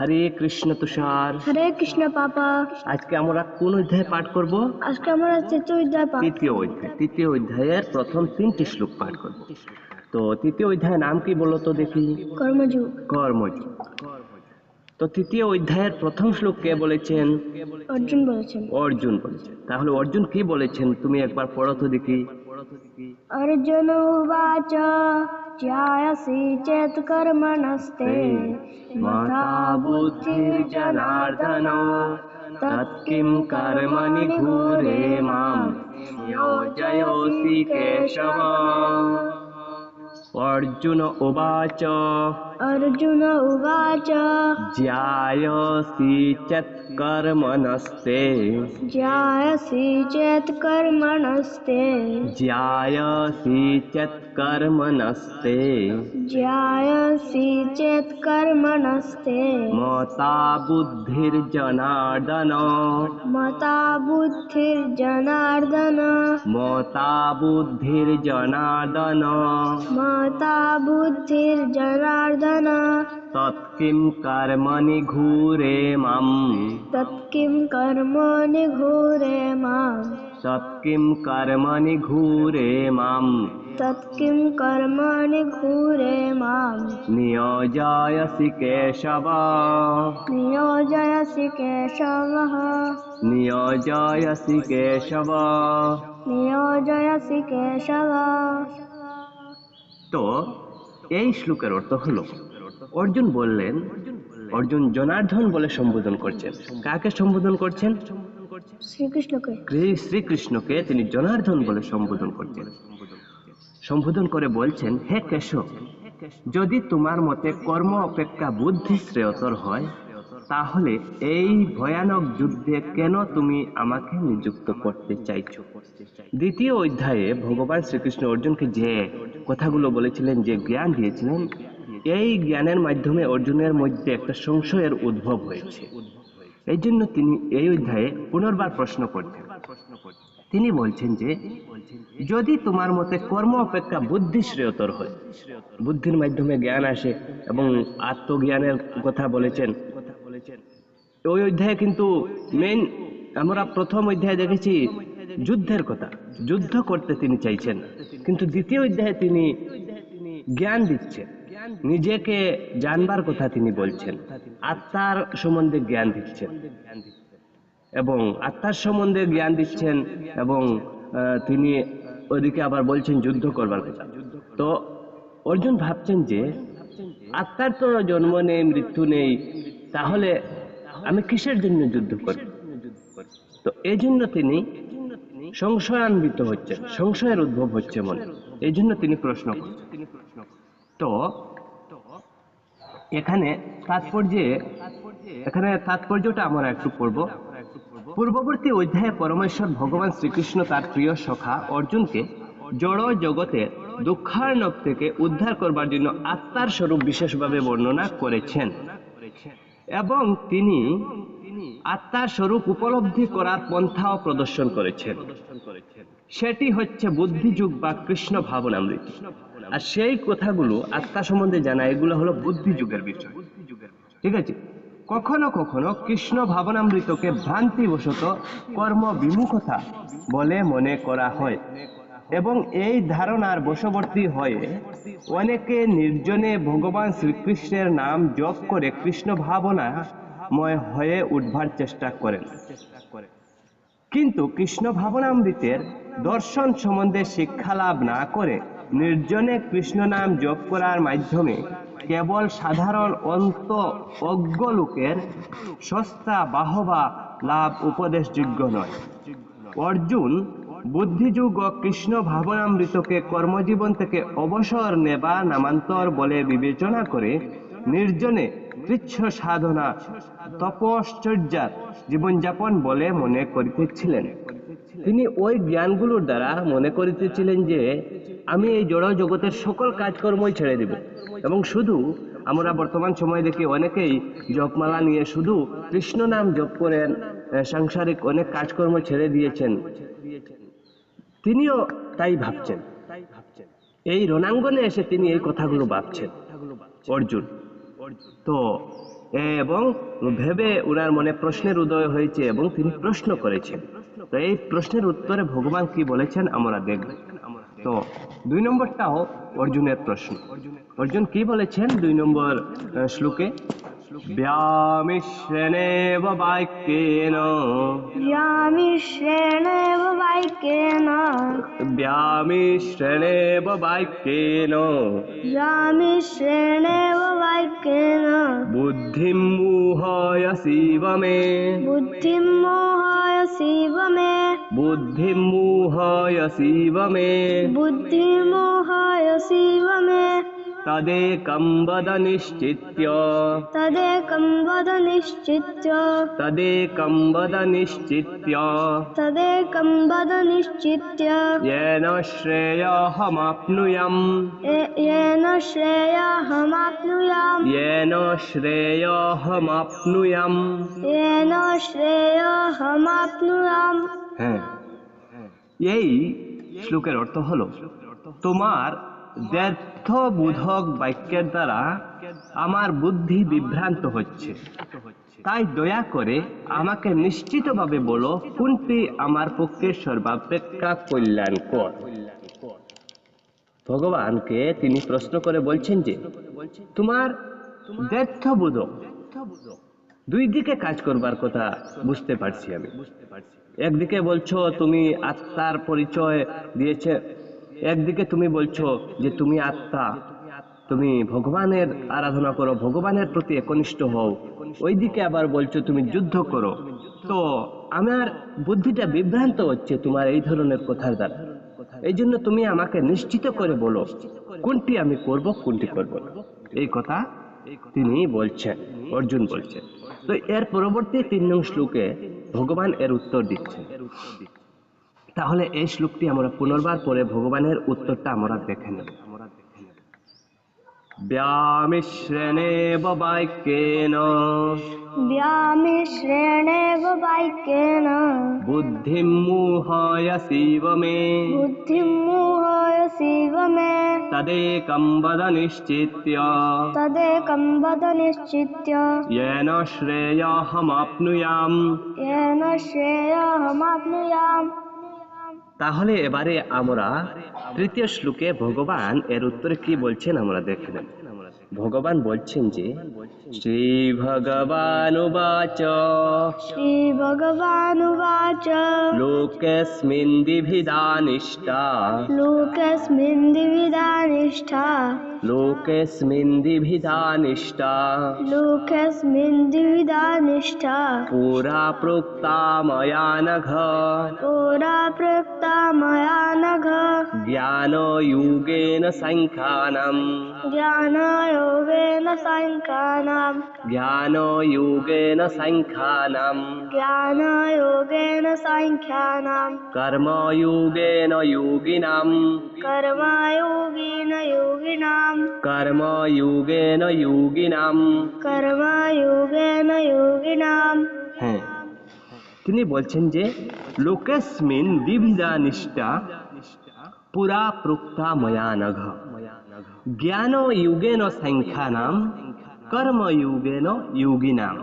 হরে কৃষ্ণ তুষার। হরে কৃষ্ণ পাপা। আজকে আমরা কোন অধ্যায় পাঠ করব? আজকে আমরা তৃতীয় অধ্যায় পাঠ তৃতীয় অধ্যায়। তৃতীয় অধ্যায়ের প্রথম তিনটি শ্লোক পাঠ করব। তো তৃতীয় অধ্যায়ের নাম কি বলো তো দেখি? কর্মযুগ। কর্মযোগ। তো তৃতীয় অধ্যায়ের প্রথম শ্লোক কে বলেছেন? অর্জুন বলেছেন। অর্জুন বলেছেন। তাহলে অর্জুন কি বলেছেন? তুমি একবার পড়ো তো দেখি। অর্জুন উবাচ ज्यायसि चेत् कर्मणस्ते माता बुद्धिर्जनार्दनो तत् किं कर्मणि माँ। योजयोऽसि केशव। अर्जुन उवाच अर्जुन उवाच। ज्यायसि चेत् कर्मणस्ते। ज्यायसि चेत् कर्मणस्ते। ज्यायसि चेत् कर्मणस्ते। ज्यायसि चेत् कर्मणस्ते। मता बुद्धिर्जनार्दन। मता बुद्धिर्जनार्दन। मता बुद्धिर्जनार्दन। मता बुद्धिर्जनार्दन। বুদ্ধির্জনার্দন তৎকিং কর্মণি ঘুরে মাম তৎকিং কর্মণি ঘোরে মাম তৎকিং কর্মণি ঘুরে মাম তৎকিং কর্মণি ঘোরে মাম নিয়োজয়সি কেশব নিয়োজয়সি কেশবः নিয়োজয়সি কেশব নিয়োজয়সি কেশব তো এই শ্লোকের অর্থ হল অর্জুন বললেন অর্জুন জনার্দন বলে সম্বোধন করছেন। কাকে সম্বোধন করছেন? শ্রীকৃষ্ণকে। শ্রীকৃষ্ণকে তিনি জনার্দন বলে সম্বোধন করছেন। সম্বোধন করে বলছেন হে কেশব যদি তোমার মতে কর্ম অপেক্ষা বুদ্ধি শ্রেয়তর হয় তাহলে এই ভয়ানক যুদ্ধে কেন তুমি আমাকে নিযুক্ত করতে চাইছো? দ্বিতীয় অধ্যায়ে ভগবান শ্রীকৃষ্ণ অর্জুনকে যে কথাগুলো বলেছিলেন, যে জ্ঞান দিয়েছিলেন, এই জ্ঞানের মাধ্যমে অর্জুনের মধ্যে একটা সংশয়ের উদ্ভব হয়েছে। এই জন্য তিনি এই অধ্যায়ে পুনর্বার প্রশ্ন করছেন। তিনি বলছেন যে, যদি তোমার মতে কর্ম অপেক্ষা বুদ্ধি শ্রেয়তর হয়, বুদ্ধির মাধ্যমে জ্ঞান আসে এবং আত্মজ্ঞানের কথা বলেছেন ওই অধ্যায়ে কিন্তু মেন আমরা প্রথম অধ্যায়ে দেখেছি যুদ্ধের কথা। যুদ্ধ করতে তিনি চাইছেন। কিন্তু দ্বিতীয় অধ্যায়ে তিনি জ্ঞান দিচ্ছেন। নিজেকে জানবার কথা তিনি বলছেন। আত্মার সম্বন্ধে জ্ঞান দিচ্ছেন। এবং আত্মার সম্বন্ধে জ্ঞান দিচ্ছেন এবং তিনি ওদিকে আবার বলছেন যুদ্ধ করবার কথা। তো অর্জুন ভাবছেন যে, আত্মার তো জন্ম নেই, মৃত্যু নেই, তাহলে আমি কিসের জন্য যুদ্ধ করি? তো এই জন্য তিনি সংশয়ান্বিত হচ্ছেন, সংশয়ের উদ্ভব হচ্ছে মনে। এই জন্য তিনি প্রশ্ন তো এখানে তাৎপর্যে, এখানে তাৎপর্যটা আমরা একটু পড়ব। পূর্ববর্তী অধ্যায়ে পরমেশ্বর ভগবান শ্রীকৃষ্ণ তার প্রিয় সখা অর্জুনকে জড় জগতের দুঃখার্ণব থেকে উদ্ধার করবার জন্য আত্মার স্বরূপ বিশেষভাবে বর্ণনা করেছেন। এবং তিনি আত্মার স্বরূপ উপলব্ধি করার পন্থাও প্রদর্শন করেছেন। সেটি হচ্ছে বুদ্ধিযুগ বা কৃষ্ণ ভাবনামৃত। আর সেই কথাগুলো আত্মা সম্বন্ধে জানা, এগুলো হলো বুদ্ধিযুগের বিষয়। ঠিক আছে? কখনো কখনো কৃষ্ণ ভাবনামৃতকে ভ্রান্তিবশত কর্ম বিমুখতা বলে মনে করা হয়। এবং এই ধারণার বশবর্তী হয়ে অনেকে নির্জনে ভগবান শ্রীকৃষ্ণের নাম জপ করে কৃষ্ণ ভাবনাময় হয়ে উঠবার চেষ্টা করেন। কিন্তু কৃষ্ণ ভাবনামৃতের দর্শন সম্বন্ধে শিক্ষা লাভ না করে নির্জনে কৃষ্ণ নাম জপ করার মাধ্যমে কেবল সাধারণ অন্ত অজ্ঞ লোকের সস্তা বাহবা লাভ উপদেশযোগ্য নয়। অর্জুন বুদ্ধিযুগ ও কৃষ্ণ ভাবনামৃতকে কর্মজীবন থেকে অবসর নেবা নামান্তর বলে বিবেচনা করে নির্জনে কৃচ্ছ সাধনা তপশ্চর্যার জীবনযাপন বলে মনে করিতেছিলেন। তিনি ওই জ্ঞানগুলোর দ্বারা মনে করিতেছিলেন যে, আমি এই জড় জগতের সকল কাজকর্মই ছেড়ে দেব এবং শুধু আমরা বর্তমান সময় দেখি অনেকেই জপমালা নিয়ে শুধু কৃষ্ণ নাম জপ করেন সাংসারিক অনেক কাজকর্ম ছেড়ে দিয়েছেন। তিনিও তাই ভাবছেন। এই রণাঙ্গনে এসে তিনি এই কথাগুলো ভাবছেন। অর্জুন, তো এবং ভেবে ওনার মনে প্রশ্নের উদয় হয়েছে এবং তিনি প্রশ্ন করেছেন। তো এই প্রশ্নের উত্তরে ভগবান কি বলেছেন আমরা দেখব। তো দুই নম্বরটাও অর্জুনের প্রশ্ন। অর্জুন কি বলেছেন দুই নম্বর শ্লোকে? ব্যামিশ্রেণেব বাক্যেন बाइकेन। व्यामिश्रणेव वाक्येन व्यामिश्रणेव वाक्येन बुद्धिं मोहय शिव मे बुद्धिं मोहय शिव मे बुद्धिं मोहय शिव मे बुद्धिं मोहय शिव मे তদেকম বদ নিশ্চিত্য तदेकं वद निश्चित्य তদেকম বদ নিশ্চিত্য तदेकं वद निश्चित्य येन श्रेयहमाप्नुयाम् ये- येन श्रेयहमाप्नुयाम् येन श्रेयहमाप्नुयाम् येन श्रेयहमाप्नुयाम् হ্যাঁ এই শ্লোকের অর্থ হলো তোমার ব্যর্থ বোধক বাক্যের দ্বারা আমার বুদ্ধি বিভ্রান্ত হচ্ছে। তাই দয়া করে আমাকে নিশ্চিতভাবে বলো, কোনটি আমার পক্ষে সর্বাপেক্ষা কল্যাণকর? ভগবানকে তিনি প্রশ্ন করে বলছেন যে, তোমার ব্যর্থ বোধক দুই দিকে কাজ করবার কথা বুঝতে পারছি আমি। একদিকে বলছো, তুমি আত্মার পরিচয় দিয়েছে একদিকে তুমি বলছো যে তুমি আত্মা, তুমি ভগবানের আরাধনা করো, ভগবানের প্রতি একনিষ্ঠ হও। ওইদিকে আবার বলছো তুমি যুদ্ধ করো। তো আমার বুদ্ধিটা বিভ্রান্ত হচ্ছে তোমার এই ধরনের কথার দ্বারা। এই জন্য তুমি আমাকে নিশ্চিত করে বলো, কোনটি আমি করব, কোনটি করব এই কথা তিনি বলছেন, অর্জুন বলছেন। তো এর পরবর্তী তিন নং শ্লোকে ভগবান এর উত্তর দিচ্ছেন। তাহলে এই শ্লোকটি আমরা পুনর্বার পরে ভগবানের উত্তরটা আমরা দেখে নেব ব্যামিশ্রেণেব বাক্যেন व्यामिश्रेणेव वाक्येन বুদ্ধিম মুহয় শিব মে बुद्धिं मोहाय शिव मे তদেকম বদ নিশ্চিত্য तदेकं वद निश्चित्य येन श्रेयहमाप्नुयाम् येन श्रेयहमाप्नुयाम् তাহলে এবারে আমরা তৃতীয় শ্লোকে ভগবান এর উত্তরে কি বলছেন আমরা দেখে নেব। ভগবান বলছেন যে শ্রী ভগবান श्रीभगवानुवाच লোকেস্মিন দিভিদানিষ্টা लोकस्मिन् द्विविधानिष्ठा লোকেস্মিন দিভিদানিষ্টা लोकस्मिन् द्विविधानिष्ठा পুরা প্রোক্তা ময়া নঘ पुरा प्रोक्ता मया नघ জ্ঞান যুগেন সংখ্যানম ज्ञानयोगेन साङ्ख्यानाम् জ্ঞান যুগেন সংখ্যানম ज्ञानयोगेन साङ्ख्यानाम् কর্মযুগেন যোগিনাম कर्मयोगेन योगिनाम् কর্মযুগেন যোগিনাম कर्मयोगेन योगिनाम् হ্যাঁ তিনি বলছেন যে লোকেস্মিন দ্বিবিধা নিষ্ঠা পুরা প্রোক্তা ময়া নঘ জ্ঞান যুগেন সংখ্যানাম কর্মযুগেন যোগিনাম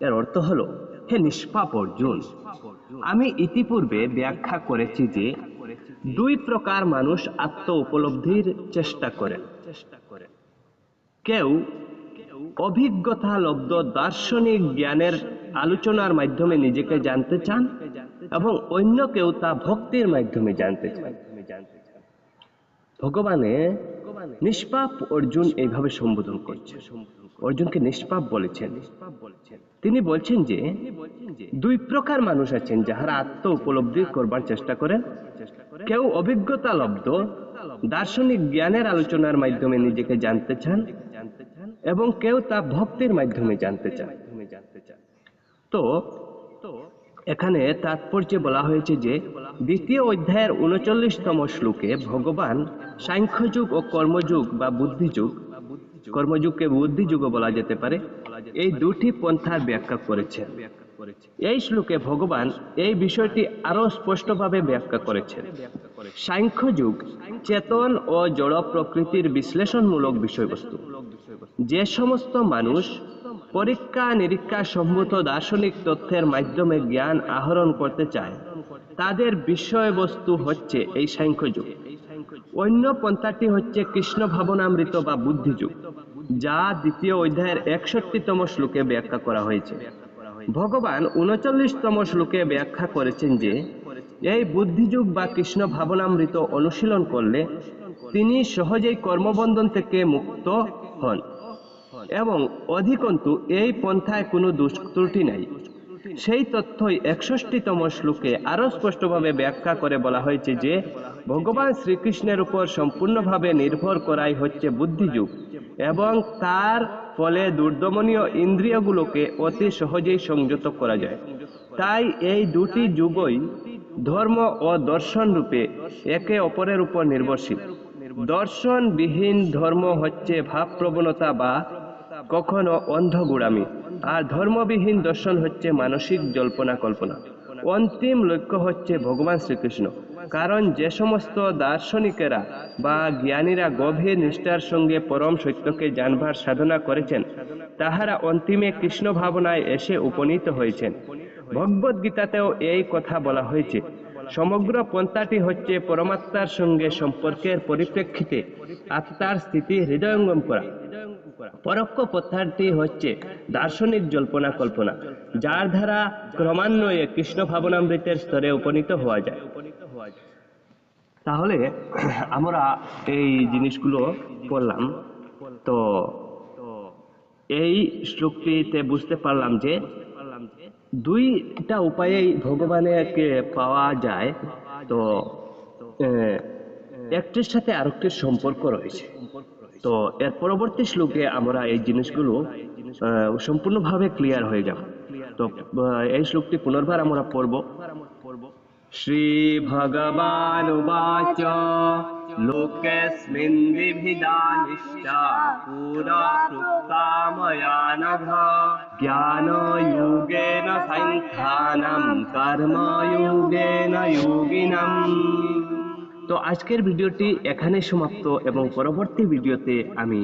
এর অর্থ হলো, হে নিষ্পাপ অর্জুন, আমি ইতিপূর্বে ব্যাখ্যা করেছি যে দুই প্রকার মানুষ আত্ম উপলব্ধির চেষ্টা করে। কেউ অভিজ্ঞতা লব্ধ দার্শনিক জ্ঞানের আলোচনার মাধ্যমে নিজেকে জানতে চান এবং অন্য কেউ তা ভক্তির মাধ্যমে জানতে চান। ভগবানে নিষ্পাপ অর্জুন এইভাবে সম্বোধন করছে। অর্জুনকে নিষ্পাপ বলেছেন। তিনি বলছেন যে, দুই প্রকার মানুষ আছেন যাহারা আত্ম উপলব্ধি করবার চেষ্টা করেন। কেউ অভিজ্ঞতা লব্ধ, দার্শনিক জ্ঞানের আলোচনার মাধ্যমে নিজেকে জানতে চান এবং কেউ তা ভক্তির মাধ্যমে জানতে চান। তো এখানে তাৎপর্যে বলা হয়েছে যে, দ্বিতীয় অধ্যায়ের উনচল্লিশতম শ্লোকে ভগবান সাংখ্যযুগ ও কর্মযুগ বা বুদ্ধিযুগ, কর্মযুগকে বুদ্ধিযুগও বলা যেতে পারে, এই দুটি পন্থার ব্যাখ্যা করেছেন এই শ্লোকে ভগবান এই বিষয়টি আরও স্পষ্টভাবে ব্যাখ্যা করেছেন সাংখ্যযুগ চেতন ও জড় প্রকৃতির বিশ্লেষণমূলক বিষয়বস্তু। যে সমস্ত মানুষ পরীক্ষা নিরীক্ষা সম্ভূত দার্শনিক তথ্যের মাধ্যমে জ্ঞান আহরণ করতে চায়। তাদের বিষয়বস্তু হচ্ছে এই সাংখ্যযুগ। অন্য পন্থাটি হচ্ছে কৃষ্ণ ভাবনামৃত বা বুদ্ধিযুগ, যা দ্বিতীয় অধ্যায়ের একষট্টিতম শ্লোকে ব্যাখ্যা করা হয়েছে। ভগবান উনচল্লিশতম শ্লোকে ব্যাখ্যা করেছেন যে, এই বুদ্ধিযুগ বা কৃষ্ণ ভাবনামৃত অনুশীলন করলে তিনি সহজেই কর্মবন্ধন থেকে মুক্ত হন। এবং অধিকন্তু এই পন্থায় কোনো দুষ্ত্রুটি নাই। সেই তথ্যই একষষ্টিতম শ্লোকে আরও স্পষ্টভাবে ব্যাখ্যা করে বলা হয়েছে যে, ভগবান শ্রীকৃষ্ণের উপর সম্পূর্ণভাবে নির্ভর করাই হচ্ছে বুদ্ধিযুগ এবং তার ফলে দুর্দমনীয় ইন্দ্রিয়গুলোকে অতি সহজেই সংযত করা যায়। তাই এই দুটি যুগই ধর্ম ও দর্শন রূপে একে অপরের উপর নির্ভরশীল। দর্শনবিহীন ধর্ম হচ্ছে ভাবপ্রবণতা বা কখনো অন্ধগুড়ামি আর ধর্মবিহীন দর্শন হচ্ছে মানসিক জল্পনা কল্পনা। অন্তিম লক্ষ্য হচ্ছে ভগবান শ্রীকৃষ্ণ। কারণ যে সমস্ত দার্শনিকেরা বা জ্ঞানীরা গভীর নিষ্ঠার সঙ্গে পরম সত্যকে জানবার সাধনা করেছেন, তাহারা অন্তিমে কৃষ্ণ ভাবনায় এসে উপনীত হয়েছেন। ভগবদ গীতাতেও এই কথা বলা হয়েছে, সমগ্র পন্থাটি হচ্ছে পরমাত্মার সঙ্গে সম্পর্কের পরিপ্রেক্ষিতে আত্মার স্থিতি হৃদয়ঙ্গম করা। পরোক্ষ পন্থাটি হচ্ছে দার্শনিক জল্পনা কল্পনা, যার দ্বারা ক্রমান্বয়ে কৃষ্ণ ভাবনামৃতের স্তরে উপনীত হওয়া যায়। তাহলে, আমরা এই জিনিসগুলো পড়লাম। তো এই শ্লোকটিতে বুঝতে পারলাম যে দুইটা উপায়েই ভগবানকে পাওয়া যায়। তো একটির সাথে আরেকটির সম্পর্ক রয়েছে। তো এর পরবর্তী শ্লোকে আমরা এই জিনিসগুলো সম্পূর্ণভাবে ক্লিয়ার হয়ে যাব। তো এই শ্লোকটি পুনর্বার আমরা পড়ব। শ্রী ভগবান উবাচ, লোকেস্মিন বিবিধা নিষ্ঠা পুরা নঘ জ্ঞান যোগেন সাংখ্যানাম কর্ম যোগেন যোগিনাম। তো আজকের ভিডিওটি এখানে সমাপ্ত এবং পরবর্তী ভিডিওতে আমি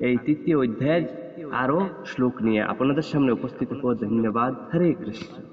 এই তৃতীয় অধ্যায়ের আরও শ্লোক নিয়ে আপনাদের সামনে উপস্থিত হব। ধন্যবাদ। হরে কৃষ্ণ।